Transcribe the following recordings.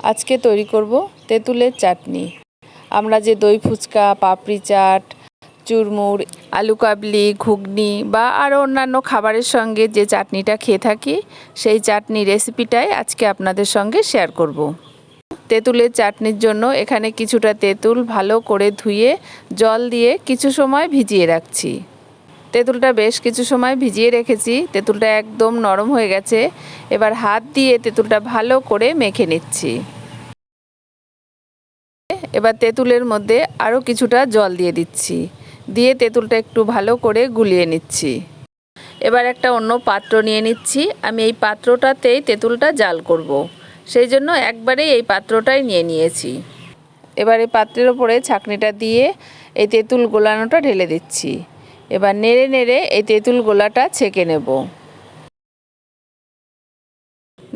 আজকে তৈরি করব তেঁতুলের চাটনি আমরা যে দই ফুচকা, পাপড়ি চাট চুরমুর আলু কাবলি, ঘুগনি বা আরও অন্যান্য খাবারের সঙ্গে যে চাটনিটা খেয়ে থাকি, সেই চাটনি রেসিপিটাই আজকে আপনাদের সঙ্গে শেয়ার করব। তেঁতুলের চাটনির জন্য এখানে কিছুটা তেঁতুল ভালো করে ধুয়ে, জল দিয়ে কিছু সময় ভিজিয়ে রাখছি তেঁতুলটা বেশ কিছু সময় ভিজিয়ে রেখেছি। তেঁতুলটা একদম নরম হয়ে গেছে। এবার হাত দিয়ে তেঁতুলটা ভালো করে মেখে নিচ্ছি। এবার তেঁতুলের মধ্যে আরও কিছুটা জল দিয়ে দিচ্ছি। দিয়ে তেঁতুলটা একটু ভালো করে গুলিয়ে নিচ্ছি। এবার একটা অন্য পাত্র নিয়ে নিচ্ছি। আমি এই পাত্রটাতেই তেঁতুলটা জাল করব। সেই জন্য একবারে এই পাত্রটাই নিয়ে নিয়েছি। এবার এই পাত্রের ওপরে ছাকনিটা দিয়ে এই তেঁতুল গোলানোটা ঢেলে দিচ্ছি। এবার নেড়ে নেড়ে এই তেঁতুল গোলাটা ছেঁকে নেব।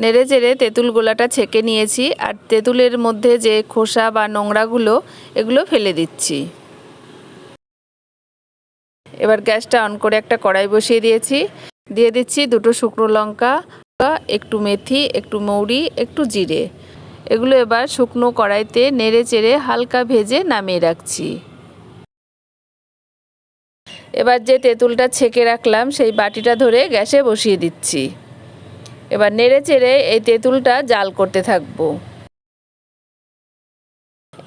নেড়ে চেড়ে তেঁতুল গোলাটা ছেঁকে নিয়েছি আর তেঁতুলের মধ্যে যে খোসা বা নোংরাগুলো, এগুলো ফেলে দিচ্ছি। এবার গ্যাসটা অন করে একটা কড়াই বসিয়ে দিয়েছি। দিয়ে দিচ্ছি দুটো শুকনো লঙ্কা, একটু মেথি, একটু মৌরি, একটু জিরে। এগুলো এবার শুকনো কড়াইতে নেড়ে চেড়ে হালকা ভেজে নামিয়ে রাখছি। এবার যে তেঁতুলটা ছেঁকে রাখলাম, সেই বাটিটা ধরে গ্যাসে বসিয়ে দিচ্ছি। এবার নেড়ে চেড়ে এই তেঁতুলটা জাল করতে থাকব।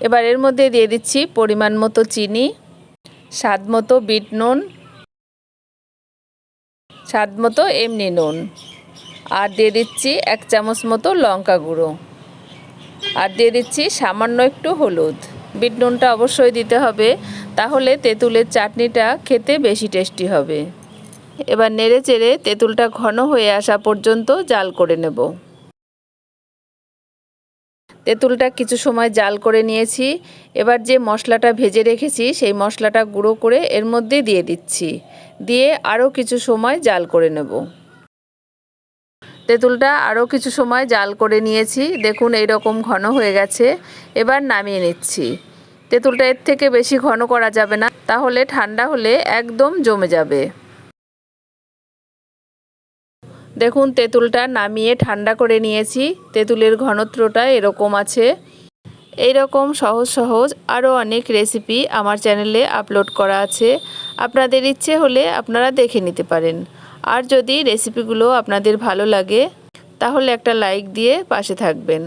এবার এর মধ্যে দিয়ে দিচ্ছি পরিমাণ মতো চিনি, স্বাদ মতো বিট নুন, স্বাদ মতো এমনি নুন, আর দিয়ে দিচ্ছি এক চামচ মতো লঙ্কা গুঁড়ো। আর দিয়ে দিচ্ছি সামান্য একটু হলুদ। বিট নুনটা অবশ্যই দিতে হবে তাহলে তেঁতুলের চাটনিটা খেতে বেশি টেস্টি হবে। এবার নেড়ে চেড়ে তেঁতুলটা ঘন হয়ে আসা পর্যন্ত জাল করে নেব। তেঁতুলটা কিছু সময় জাল করে নিয়েছি। এবার যে মশলাটা ভেজে রেখেছি, সেই মশলাটা গুঁড়ো করে এর মধ্যে দিয়ে দিচ্ছি। দিয়ে আরও কিছু সময় জাল করে নেব। তেঁতুলটা আরও কিছু সময় জাল করে নিয়েছি। দেখুন এই রকম ঘন হয়ে গেছে। এবার নামিয়ে নিচ্ছি। তেঁতুলটা এর থেকে বেশি ঘন করা যাবে না, তাহলে ঠান্ডা হলে একদম জমে যাবে। দেখুন, তেঁতুলটা নামিয়ে ঠান্ডা করে নিয়েছি, তেঁতুলের ঘনত্বটা এরকম আছে। এই রকম সহজ সহজ আরও অনেক রেসিপি আমার চ্যানেলে আপলোড করা আছে। আপনাদের ইচ্ছে হলে আপনারা দেখে নিতে পারেন। আর যদি রেসিপিগুলো আপনাদের ভালো লাগে, তাহলে একটা লাইক দিয়ে পাশে থাকবেন।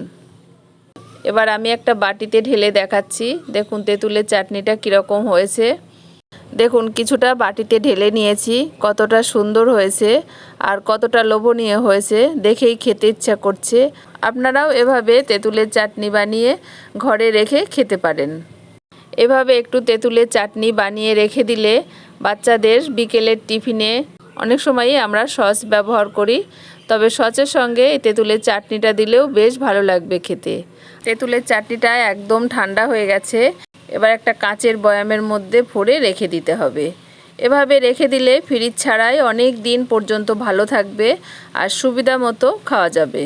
এবার আমি একটা বাটিতে ঢেলে দেখাচ্ছি। দেখুন, তেঁতুলের চাটনিটা কীরকম হয়েছে। দেখুন, কিছুটা বাটিতে ঢেলে নিয়েছি, কতটা সুন্দর হয়েছে আর কতটা লোভনীয় হয়েছে। দেখেই খেতে ইচ্ছা করছে। আপনারাও এভাবে তেঁতুলের চাটনি বানিয়ে ঘরে রেখে খেতে পারেন। এভাবে একটু তেঁতুলের চাটনি বানিয়ে রেখে দিলে বাচ্চাদের বিকেলের টিফিনে অনেক সময়ই আমরা সস ব্যবহার করি। তবে সচের সঙ্গে এই তেঁতুলের চাটনিটা দিলেও বেশ ভালো লাগবে খেতে। তেঁতুলের চাটনিটা একদম ঠান্ডা হয়ে গেছে। এবার একটা কাঁচের বয়ামের মধ্যে ভরে রেখে দিতে হবে। এভাবে রেখে দিলে ফ্রিজ ছাড়াই অনেক দিন পর্যন্ত ভালো থাকবে আর সুবিধা মতো খাওয়া যাবে।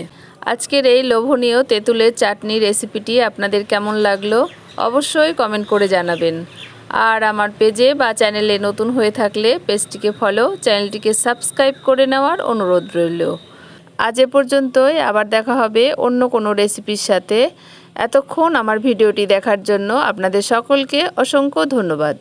আজকের এই লোভনীয় তেঁতুলের চাটনি রেসিপিটি আপনাদের কেমন লাগল অবশ্যই কমেন্ট করে জানাবেন। আর আমার পেজে বা চ্যানেলে নতুন হয়ে থাকলে পেজটিকে ফলো, চ্যানেলটিকে সাবস্ক্রাইব করে নেওয়ার অনুরোধ রইল। আজ এ পর্যন্তই, আবার দেখা হবে অন্য কোনো রেসিপির সাথে। এতক্ষণ আমার ভিডিওটি দেখার জন্য আপনাদের সকলকে অসংখ্য ধন্যবাদ।